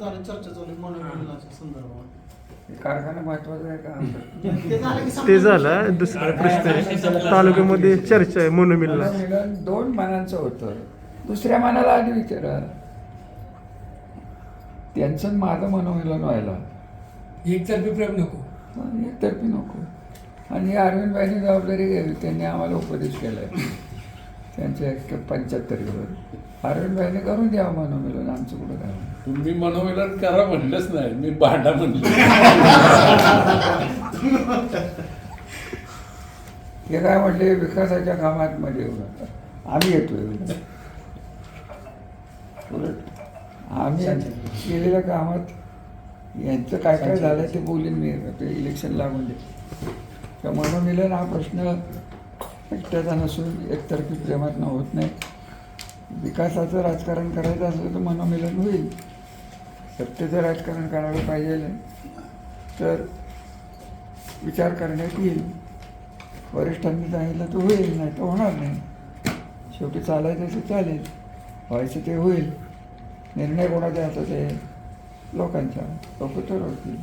झालं चर्चा चालू आहे मनोमिलनाच्या संदर्भात हे कारखाना महत्त्वाचा आहे का? ते झालं की ते संपलं. झालं. दुसरा प्रश्न आहे. तालुक्यामध्ये चर्चा आहे मनोमिलन दोन मानांचं होतं. दुसऱ्या मानाला आधी विचारा. त्यांचं आणि माझं मनोमिलन व्हायला. एकतर्फी प्रेम नको. आणि एकतर्फी नको. आणि अरविंद भाईनी जबाबदारी घ्यावी त्यांनी आम्हाला उपदेश केला आहे त्यांच्या एक पंच्याहत्तरीवर अरविंद भाईने करून द्यावं मनोमिलन आमचं कुठं काय. तुम्ही मनोमिलन करा म्हणलंच नाही मी भांडा म्हणलं. हे काय म्हटले विकासाच्या कामात मध्ये एवढं आम्ही येतोय. उलट. आम्ही केलेल्या कामात यांचं काय काय झालं ते बोलीन मी ते इलेक्शन लागून दे. तर मनोमिलन हा प्रश्न एकट्याचा नसून एकतर्फी प्रेमातनं होत नाही विकासाचं राजकारण करायचं असलं तर मनोमिलन होईल. सत्तेचं राजकारण करायला पाहिजे. तर विचार करण्यात येईल. वरिष्ठांनी सांगितलं तर होईल नाही तर होणार नाही. शेवटी चालायचं ते चालेल. व्हायचं ते होईल. निर्णय कोणाचा हातात आहे? लोकांचा लोक ठरवतील